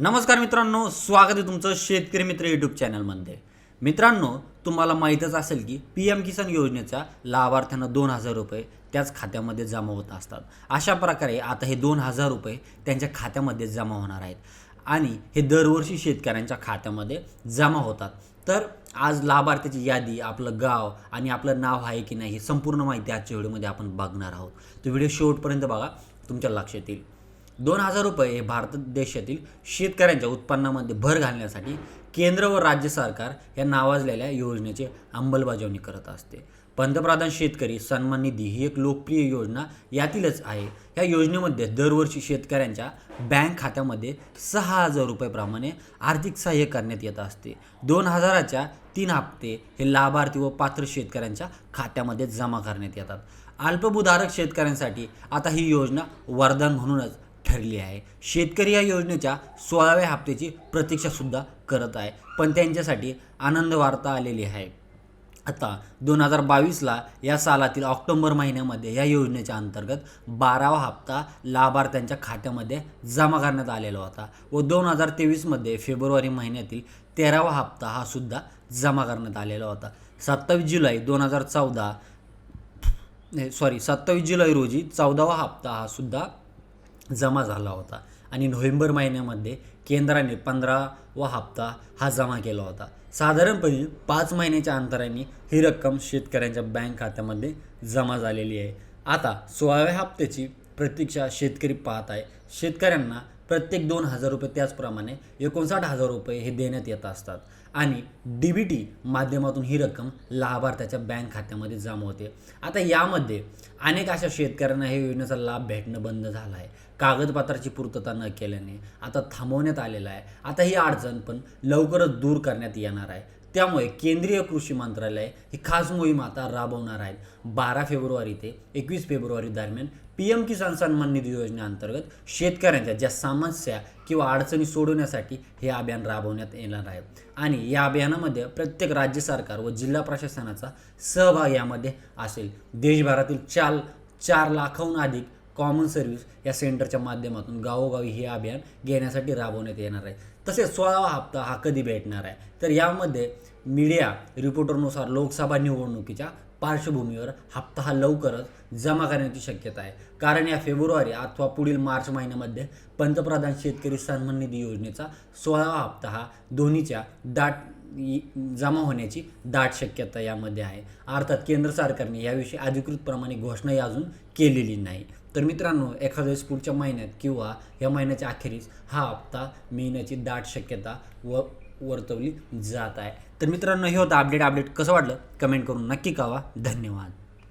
नमस्कार मित्रांनो स्वागत आहे तुमचं शेतकरी मित्र यूट्यूब चॅनलमध्ये. मित्रांनो तुम्हाला माहीतच असेल की पी एम किसान योजनेच्या लाभार्थ्यांना दोन हजार रुपये त्याच खात्यामध्ये जमा होत असतात. अशा प्रकारे आता हे दोन हजार रुपये त्यांच्या खात्यामध्ये जमा होणार आहेत. आणि हे दरवर्षी शेतकऱ्यांच्या खात्यामध्ये जमा होतात. तर आज लाभार्थ्याची यादी आपलं गाव आणि आपलं नाव आहे की नाही ही संपूर्ण माहिती आजच्या व्हिडिओमध्ये आपण बघणार आहोत. तर व्हिडिओ शेवटपर्यंत बघा तुमच्या लक्षात येईल. दोन हजार रुपये हे भारत देशातील शेतकऱ्यांच्या उत्पन्नामध्ये भर घालण्यासाठी केंद्र व राज्य सरकार या नावाजलेल्या योजनेची अंमलबजावणी करत असते. पंतप्रधान शेतकरी सन्मान निधी ही एक लोकप्रिय योजना यातीलच आहे. या योजनेमध्ये दरवर्षी शेतकऱ्यांच्या बँक खात्यामध्ये सहा हजार रुपयेप्रमाणे आर्थिक सहाय्य करण्यात येत असते. दोन हजाराच्या तीन हप्ते हे लाभार्थी व पात्र शेतकऱ्यांच्या खात्यामध्ये जमा करण्यात येतात. अल्पभूधारक शेतकऱ्यांसाठी आता ही योजना वरदान म्हणूनच ठरली आहे. शेतकरी या योजनेच्या सोळाव्या हप्त्याची प्रतीक्षासुद्धा करत आहे. पण त्यांच्यासाठी आनंद वार्ता आलेली आहे. आता दोन हजार बावीसला या सालातील ऑक्टोबर महिन्यामध्ये या योजनेच्या अंतर्गत बारावा हप्ता लाभार्थ्यांच्या खात्यामध्ये जमा करण्यात आलेला होता व दोन हजार तेवीसमध्ये फेब्रुवारी महिन्यातील तेरावा हप्ता हा सुद्धा जमा करण्यात आलेला होता. सत्तावीस जुलै दोन हजार चौदा सॉरी सत्तावीस जुलै रोजी चौदावा हप्ता हा सुद्धा जमा झाला होता. आणि नोव्हेंबर महिन्यामध्ये केंद्राने पंधरावा हप्ता हा जमा केला होता. साधारणपणे पाच महिन्याच्या अंतराने ही रक्कम शेतकऱ्यांच्या बँक खात्यामध्ये जमा झालेली आहे. आता सोळाव्या हप्त्याची प्रतीक्षा शेतकरी पाहत आहे. शेतकऱ्यांना प्रत्येक दोन हजार रुपये त्याचप्रमाणे एकोणसाठ हजार रुपये हे देण्यात येत असतात. आणि डी बी टी माध्यमातून ही रक्कम लाभार्थ्याच्या बँक खात्यामध्ये जमा होते. आता यामध्ये अनेक अशा शेतकऱ्यांना हे योजनेचा लाभ भेटणं बंद झाला आहे. कागदपत्राची पूर्तता न केल्याने आता थांबवण्यात आलेलं आहे. आता ही अडचण पण लवकरच दूर करण्यात येणार आहे. त्यामुळे केंद्रीय कृषी मंत्रालय ही खास मोहीम आता राबवणार आहे. बारा फेब्रुवारी ते एकवीस फेब्रुवारी दरम्यान पी एम किसान सन्मान निधी योजनेअंतर्गत शेतकऱ्यांच्या ज्या समस्या किंवा अडचणी सोडवण्यासाठी हे अभियान राबवण्यात येणार आहे. आणि या अभियानामध्ये प्रत्येक राज्य सरकार व जिल्हा प्रशासनाचा सहभाग यामध्ये असेल. देशभरातील चार चार लाखाहून अधिक कॉमन सर्व्हिस या सेंटरच्या माध्यमातून गावोगावी हे अभियान घेण्यासाठी राबवण्यात येणार आहे. तसेच सोळावा हप्ता हा कधी भेटणार आहे? तर यामध्ये मीडिया रिपोर्टरनुसार लोकसभा निवडणुकीच्या पार्श्वभूमीवर हप्ता हा लवकरच जमा करण्याची शक्यता आहे. कारण या फेब्रुवारी अथवा पुढील मार्च महिन्यामध्ये पंतप्रधान शेतकरी सन्मान निधी योजनेचा सोळावा हप्ता हा दोन्हीच्या दाट जमा होण्याची दाट शक्यता यामध्ये आहे. अर्थात केंद्र सरकारने याविषयी अधिकृतप्रमाणे घोषणाही अजून केलेली नाही. तर मित्रांनो एखाद्या वेळेस पुढच्या महिन्यात किंवा या महिन्याच्या अखेरीस हा हप्ता मिळण्याची दाट शक्यता व वर्तवली जात आहे. तर मित्रांनो हे होतं अपडेट अपडेट कसं वाटलं? कमेंट करून नक्की कळवा. धन्यवाद.